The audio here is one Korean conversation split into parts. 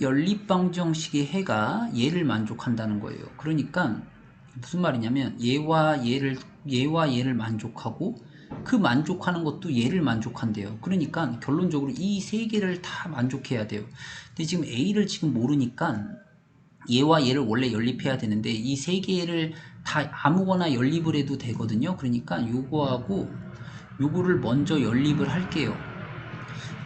연립방정식의 해가 얘를 만족한다는 거예요. 그러니까 무슨 말이냐면 얘와 얘를 얘와 얘를 만족하고 그 만족하는 것도 얘를 만족한대요. 그러니까 결론적으로 이 세 개를 다 만족해야 돼요. 근데 지금 A를 지금 모르니까 얘와 얘를 원래 연립해야 되는데 이 세 개를 다 아무거나 연립을 해도 되거든요. 그러니까 요거하고 요거를 먼저 연립을 할게요.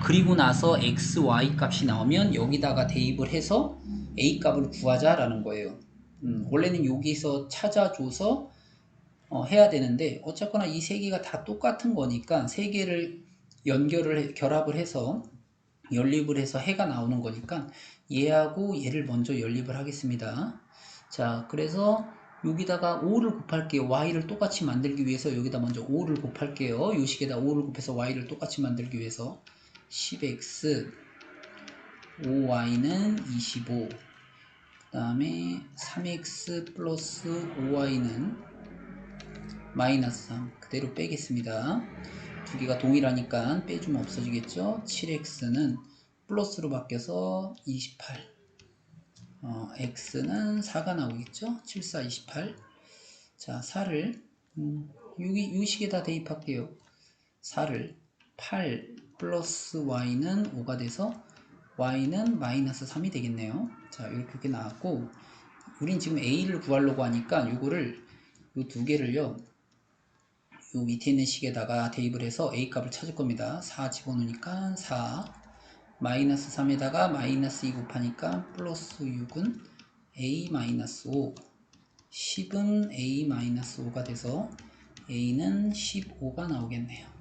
그리고 나서 x, y 값이 나오면 여기다가 대입을 해서 a 값을 구하자라는 거예요. 음, 원래는 여기서 찾아줘서 어, 해야 되는데 어쨌거나 이 세 개가 다 똑같은 거니까 세 개를 연결을 해- 결합을 해서 연립을 해서 해가 나오는 거니까 얘하고 얘를 먼저 연립을 하겠습니다. 자, 그래서 여기다가 5를 곱할게요. y를 똑같이 만들기 위해서 여기다 먼저 5를 곱할게요. 요 식에다 5를 곱해서 y를 똑같이 만들기 위해서 10x 5y는 25 그 다음에 3x 플러스 5y는 마이너스 3 그대로 빼겠습니다. 두 개가 동일하니까 빼주면 없어지겠죠. 7x는 플러스로 바뀌어서 28 어, x는 4가 나오겠죠. 7, 4, 28 자, 4를 음, 여기 요 식에다 대입할게요. 4를 8 플러스 y는 5가 돼서 y는 마이너스 3이 되겠네요. 자, 이렇게 나왔고 우린 지금 a를 구하려고 하니까 요거를 요 두 개를요. 요 밑에 있는 식에다가 대입을 해서 a 값을 찾을 겁니다. 4 집어넣으니까 4 마이너스 3에다가 마이너스 2 곱하니까 플러스 6은 a 마이너스 5 10은 a 마이너스 5가 돼서 a는 15가 나오겠네요.